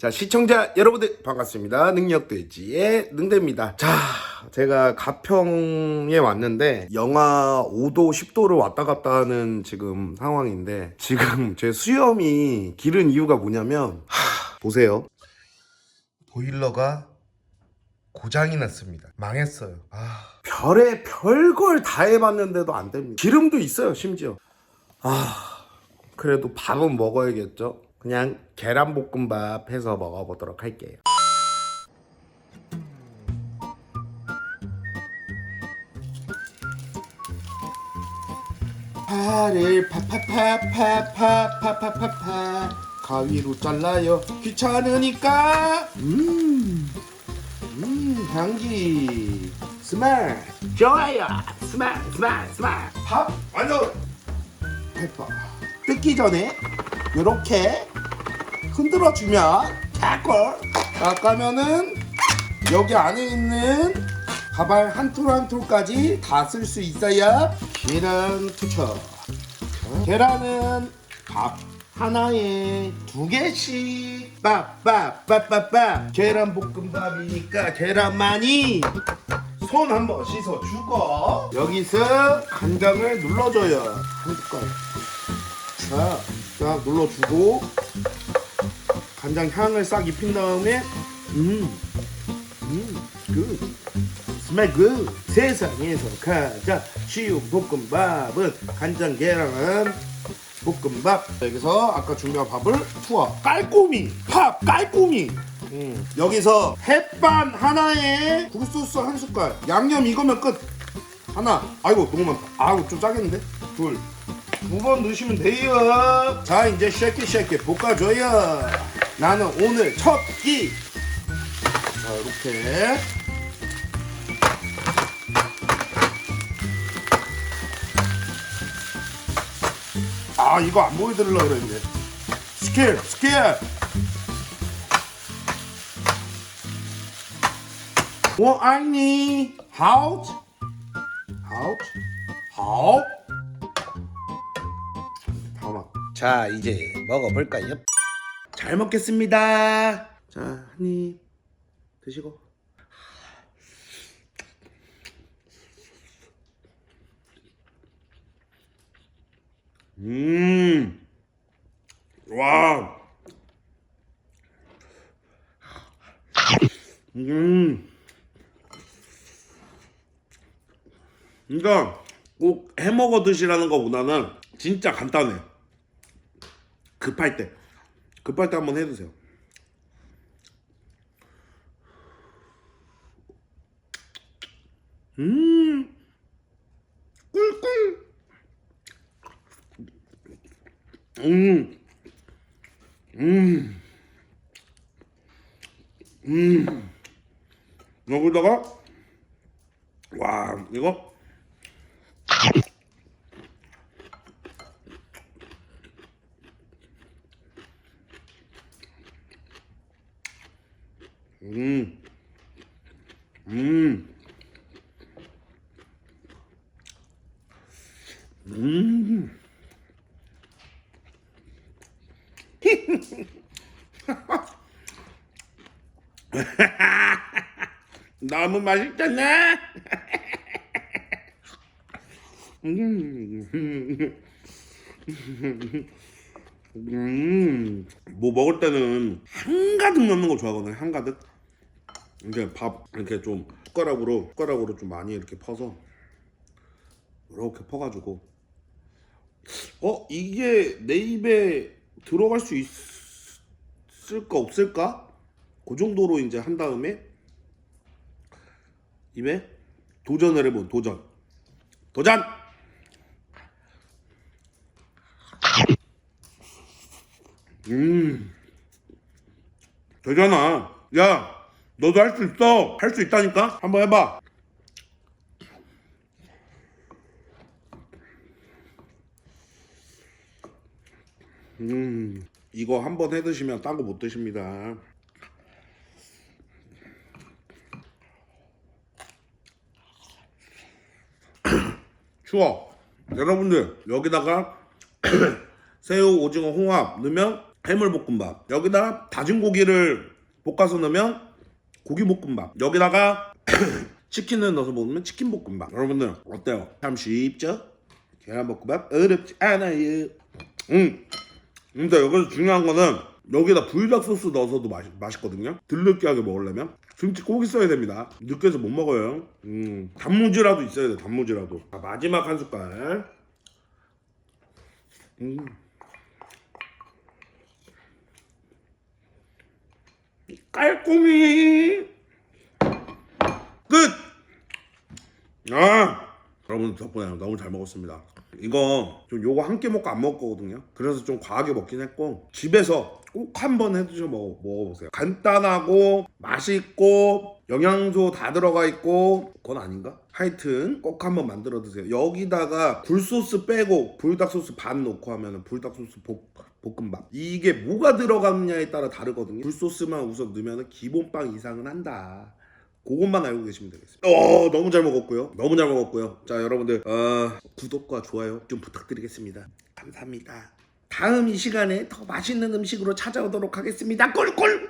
자, 시청자 여러분들 반갑습니다. 능력돼지의 능대입니다. 자, 제가 가평에 왔는데 영하 5도, 10도를 왔다 갔다 하는 지금 상황인데 지금 제 수염이 기른 이유가 뭐냐면 하, 보세요. 보일러가 고장이 났습니다. 망했어요. 아, 별의 별걸 다 해봤는데도 안 됩니다. 기름도 있어요, 심지어. 아, 그래도 밥은 먹어야겠죠? 그냥 계란볶음밥 해서 먹어보도록 할게요. 파를 파파파파파파파파파. 가위로 잘라요. 귀찮으니까. 음, 음 향기. 스멜. 좋아요. 스멜 스멜 스멜. 밥 완전 페퍼 뜯기 전에 이렇게 흔들어 주면 개꿀 닦으면은 여기 안에 있는 가발 한 톨 한 톨까지 다 쓸 수 있어야 계란 투척. 계란은 밥 하나에 두 개씩. 빠빠빠빠빠 계란 볶음밥이니까 계란만이 손 한 번 씻어주고 여기서 간장을 눌러줘요. 한 숟갈. 자, 쫙 눌러주고 간장 향을 싹 입힌 다음에 음, 음, 굿 스멜 굿 세상에서 가장 쉬운 볶음밥은 간장 계란은 볶음밥. 여기서 아까 준비한 밥을 투어. 깔꼬미 밥 깔꼬미 음. 여기서 햇반 하나에 굴소스 한 숟갈 양념 이거면 끝. 하나. 아이고 너무 많다. 아이고 좀 짜겠는데? 둘. 두 번 넣으시면 돼요. 자 이제 쉐키 볶아줘요 나는 오늘 첫 끼. 자 이렇게. 아 이거 안 보여드리려고 그랬는데. 스킬 스킬 뭐 아니? 하우트? 하우 다음아 자 이제 먹어볼까요? 잘 먹겠습니다. 자 한 입 드시고. 음, 와, 음, 그러니까 꼭 해먹어 드시라는 것보다는 진짜 간단해. 급할 때, 급할 때 한번 해드세요. 음, 꿀꿀. 음, 음, 음. 여기다가 와 이거 음, 음, 음. 너무 맛있잖아. 음. 음. 뭐 먹을 때는 한가득 넣는 거 좋아하거든요. 한가득. 이렇게 밥 이렇게 좀 숟가락으로 숟가락으로 좀 많이 이렇게 퍼서 이렇게 퍼가지고. 어? 이게 내 입에 들어갈 수 있을까 없을까? 그 정도로 이제 한 다음에 입에 도전을 해본 도전. 도전! 음. 되잖아. 야 너도 할 수 있어. 할 수 있다니까. 한번 해봐. 음 이거 한번 해 드시면 딴 거 못 드십니다. 추워. 여러분들 여기다가 새우 오징어 홍합 넣으면 해물볶음밥. 여기다 다진 고기를 볶아서 넣으면 고기 볶음밥. 여기다가 치킨을 넣어서 먹으면 치킨 볶음밥. 여러분들 어때요? 참 쉽죠? 계란 볶음밥? 어렵지 않아요. 음. 근데 여기서 중요한 거는 여기다 불닭 소스 넣어서도 맛, 맛있거든요? 들느끼하게 먹으려면? 김치 꼭 있어야 됩니다. 느끼해서 못 먹어요. 음. 단무지라도 있어야 돼 단무지라도. 자, 마지막 한 숟갈. 음. 깔끔히 끝! 아! 여러분 덕분에 너무 잘 먹었습니다. 이거 좀 요거 한 끼 먹고 안 먹을 거거든요. 그래서 좀 과하게 먹긴 했고 집에서 꼭 한번 해드셔 먹어, 먹어보세요. 간단하고 맛있고 영양소 다 들어가 있고 그건 아닌가? 하여튼 꼭 한번 만들어 드세요. 여기다가 굴소스 빼고 불닭 소스 반 넣고 하면은 불닭 소스 볶 볶음밥 이게 뭐가 들어갔냐에 따라 다르거든요. 굴소스만 우선 넣으면 기본빵 이상은 한다. 그것만 알고 계시면 되겠습니다. 어, 너무 잘 먹었고요. 너무 잘 먹었고요. 자, 여러분들 어, 구독과 좋아요 좀 부탁드리겠습니다. 감사합니다. 다음 이 시간에 더 맛있는 음식으로 찾아오도록 하겠습니다. 꿀꿀!